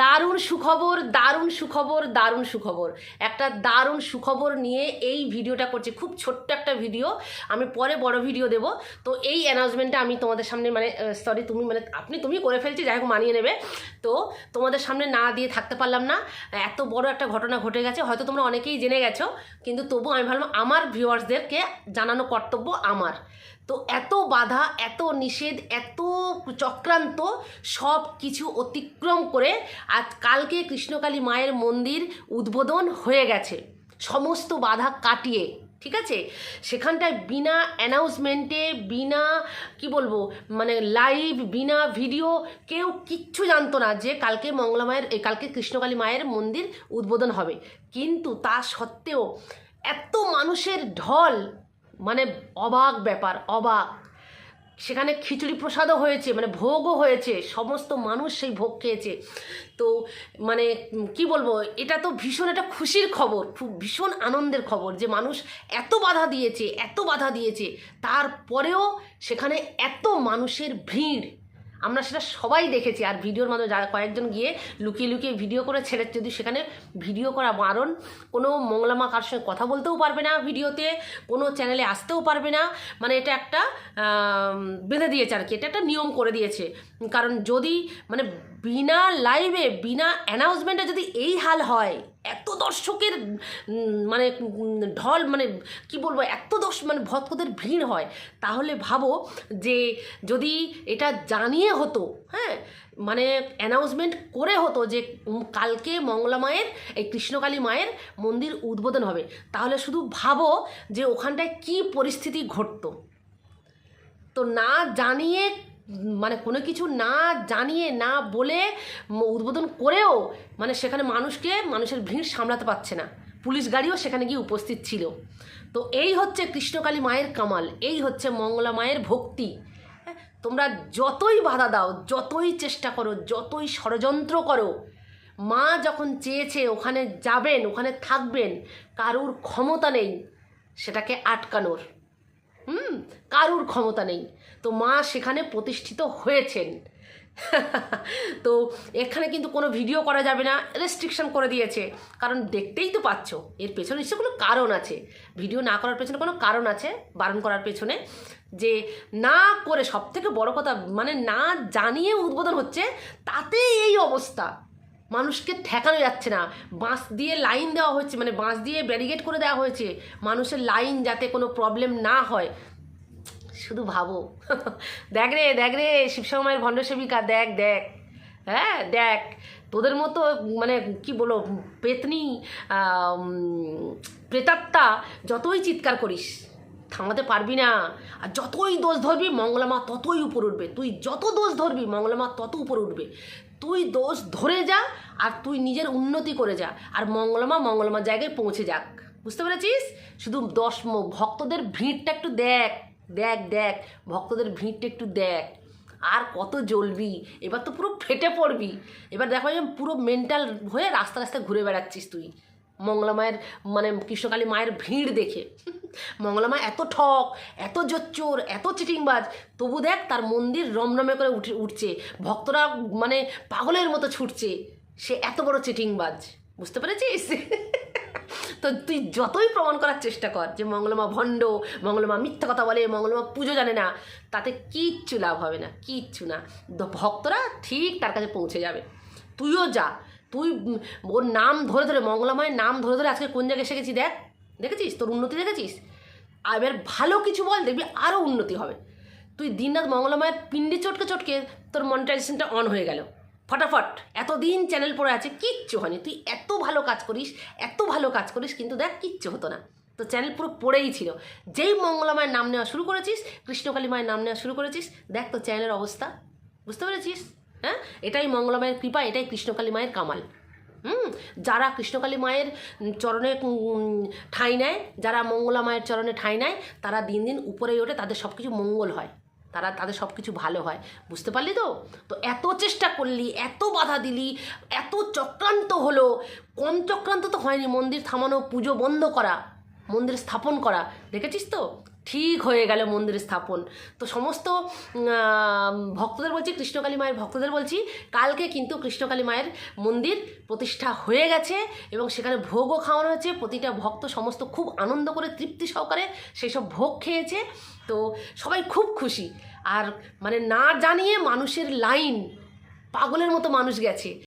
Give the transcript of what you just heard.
দারুণ সুখবর দারুণ সুখবর দারুণ সুখবর। একটা দারুণ সুখবর নিয়ে এই ভিডিওটা করছি। খুব ছোট্ট একটা ভিডিও। আমি পরে বড় ভিডিও দেব। তো এই অ্যানাউন্সমেন্টটা আমি তোমাদের সামনে মানে সরি তুমি মানে আপনি, তুমি করে ফেলছি, যাই হোক মানিয়ে নেবে। তো তোমাদের সামনে না দিয়ে থাকতে পারলাম না। এত বড় একটা ঘটনা ঘটে গেছে। হয়তো তোমরা অনেকেই জেনে গেছো, কিন্তু তবু আমি ভাবলাম আমার ভিউয়ার্সদেরকে জানানো কর্তব্য আমার। তো এত বাধা, এত নিষেধ, এত চক্রান্ত সব কিছু অতিক্রম করে আজ কালকে কৃষ্ণকালী মায়ের মন্দির উদ্বোধন হয়ে গেছে। সমস্ত বাধা কাটিয়ে, ঠিক আছে? সেখানটায় বিনা অ্যানাউন্সমেন্টে, বিনা, কি বলব মানে লাইভ, বিনা ভিডিও, কেউ কিচ্ছু জানতো না যে কালকে মঙ্গলা মায়ের কালকে কৃষ্ণকালী মায়ের মন্দির উদ্বোধন হবে। কিন্তু তা সত্ত্বেও এত মানুষের ঢল মানে অবাক ব্যাপার, অবাক। সেখানে খিচুড়ি প্রসাদও হয়েছে মানে ভোগও হয়েছে, সমস্ত মানুষ সেই ভোগ খেয়েছে। তো মানে কি বলব, এটা তো ভীষণ একটা খুশির খবর, খুব ভীষণ আনন্দের খবর যে মানুষ এত বাধা দিয়েছে, এত বাধা দিয়েছে। তারপরেও সেখানে এত মানুষের ভিড় আমরা সেটা সবাই দেখেছি। আর ভিডিওর মাধ্যমে যারা কয়েকজন গিয়ে লুকিয়ে লুকিয়ে ভিডিও করে ছেড়ে যদি সেখানে ভিডিও করা বারণ, কোনো মংলামা কার সঙ্গে কথা বলতেও পারবে না ভিডিওতে, কোনো চ্যানেলে আসতেও পারবে না। মানে এটা একটা বেঁধে দিয়েছে আর কি। এটা একটা নিয়ম করে দিয়েছে। কারণ যদি মানে বিনা লাইভে বিনা অ্যানাউন্সমেন্টে যদি এই হাল হয় এত দর্শকের মানে ঢল মানে কি বলব, এত দর্শ মানে ভক্তদের ভিড় হয়। তাহলে ভাবো যে, যদি এটা জানিয়ে হতো হ্যাঁ মানে অ্যানাউন্সমেন্ট করে হতো যে কালকে মঙ্গলা মায়ের, এই কৃষ্ণকালী মায়ের মন্দির উদ্বোধন হবে, তাহলে শুধু ভাবো যে, ওখানটায় কি পরিস্থিতি ঘটতো। তো না জানিয়ে মানে কোনো কিছু না জানিয়ে না বলে উদ্বোধন করেও মানে সেখানে মানুষকে মানুষের ভিড় সামলাতে পারছে না। পুলিশ গাড়িও সেখানে গিয়ে উপস্থিত ছিল। তো এই হচ্ছে কৃষ্ণকালী মায়ের কামাল এই হচ্ছে মঙ্গলা মায়ের ভক্তি। হ্যাঁ, তোমরা যতই বাধা দাও যতই চেষ্টা করো যতই ষড়যন্ত্র করো মা যখন চেয়েছে ওখানে যাবেন ওখানে থাকবেন কারুর ক্ষমতা নেই সেটাকে আটকানোর। হুম, কারুর ক্ষমতা নেই। তো মা সেখানে প্রতিষ্ঠিত হয়েছেন। তো এখানে কিন্তু কোনো ভিডিও করা যাবে না রেস্ট্রিকশন করে দিয়েছে। কারণ দেখতেই তো পাচ্ছ, এর পেছনে নিশ্চয় কোনো কারণ আছে। ভিডিও না করার পেছনে কোনো কারণ আছে, বারণ করার পেছনে। যে না করে সব থেকে বড় কথা মানে না জানিয়ে উদ্বোধন হচ্ছে তাতে এই অবস্থা। মানুষকে ঠেকানো যাচ্ছে না। বাঁশ দিয়ে লাইন দেওয়া হচ্ছে মানে বাঁশ দিয়ে ব্যারিকেড করে দেওয়া হয়েছে। মানুষের লাইন যাতে কোনো প্রবলেম না হয়। শুধু ভাবো। দেখ রে দেখ রে শিবসমায়ের ভণ্ড সেবিকা দেখ দেখ। হ্যাঁ দেখ। তোদের মতো মানে কি বলো পেতনি প্রেতাত্মা যতই চিৎকার করিস, থামাতে পারবি না। আর যতই দোষ ধরবি মঙ্গলামা ততই উপর উঠবে। তুই যত দোষ ধরবি মঙ্গলামা তত উপর উঠবে। তুই দোষ ধরে যা আর তুই নিজের উন্নতি করে যা। আর মঙ্গলমা মঙ্গলমা জায়গায় পৌঁছে যাক। বুঝতে পেরেছিস? শুধু দশ ভক্তদের ভিড়টা একটু দেখ দেখ দেখ। ভক্তদের ভিড়টা একটু দেখ। আর কত জ্বলবি? এবার তো পুরো ফেটে পড়বি। এবার দেখো পুরো মেন্টাল হয়ে রাস্তা রাস্তায় ঘুরে বেড়াচ্ছিস তুই। মঙ্গলা মায়ের মানে কৃষ্ণকালী মায়ের ভিড় দেখে। মঙ্গলা মা এত ঠক, এত জোচ্চোর, এত চিটিংবাজ, তবু দেখ তার মন্দির রমরমে করে উঠে, উঠছে। ভক্তরা মানে পাগলের মতো ছুটছে। সে এত বড় চিটিংবাজ। বুঝতে পেরেছিস? তো তুই যতই প্রমাণ করার চেষ্টা কর যে মঙ্গলমা ভণ্ড মঙ্গলমা মিথ্যা কথা বলে মঙ্গলমা পুজো জানে না, তাতে কিচ্ছু লাভ হবে না, কিচ্ছু না। ভক্তরা ঠিক তার কাছে পৌঁছে যাবে। তুইও যা। তুই ওর নাম ধরে ধরে, মঙ্গলামায়ের নাম ধরে ধরে আজকে কোন জায়গায় গেছি দেখ। দেখেছিস? তোর উন্নতি দেখেছিস? এবার ভালো কিছু বল, দেখবি আরও উন্নতি হবে। তুই দিনরাত মঙ্গলমায়ের পিন্ডি চটকে চটকে তোর মনিটাইজেশনটা অন হয়ে গেল। ফটাফট, এতদিন চ্যানেল পড়ে আছে, কিচ্ছু হয়নি। তুই এত ভালো কাজ করিস, এত ভালো কাজ করিস, কিন্তু দেখ কিচ্ছু হতো না। তো চ্যানেল পুরো পড়েই ছিল। যেই মঙ্গলা মায়ের নাম নেওয়া শুরু করেছিস, কৃষ্ণকালী মায়ের নাম নেওয়া শুরু করেছিস, দেখ তো চ্যানেলের অবস্থা। বুঝতে পেরেছিস? হ্যাঁ? এটাই মঙ্গলা মায়ের কৃপা, এটাই কৃষ্ণকালী মায়ের কামাল। হুম? যারা কৃষ্ণকালী মায়ের চরণে ঠাঁই নেয়, যারা মঙ্গলা মায়ের চরণে ঠাঁই নেয়, তারা দিন দিন উপরে ওঠে, তাদের সব কিছু মঙ্গল হয়। তারা, তাদের সব কিছু ভালো হয়। বুঝতে পারলি তো? তো এত চেষ্টা করলি, এত বাধা দিলি, এত চক্রান্ত হলো, কম চক্রান্ত তো হয়নি, মন্দির থামানো, পুজো বন্ধ করা, মন্দির স্থাপন করা। দেখেছিস তো? ঠিক হয়ে গেল মন্দির স্থাপন। তো সমস্ত ভক্তদের বলছি, কৃষ্ণকালী মায়ের ভক্তদের বলছি, কালকে কিন্তু কৃষ্ণকালী মায়ের মন্দির প্রতিষ্ঠা হয়ে গেছে এবং সেখানে ভোগও খাওয়ানো হয়েছে। প্রতিটা ভক্ত সমস্ত খুব আনন্দ করে তৃপ্তি সহকারে সেই সব ভোগ খেয়েছে। তো সবাই খুব খুশি। আর মানে না জানিয়ে মানুষের লাইন পাগলের মতো মানুষ গেছে।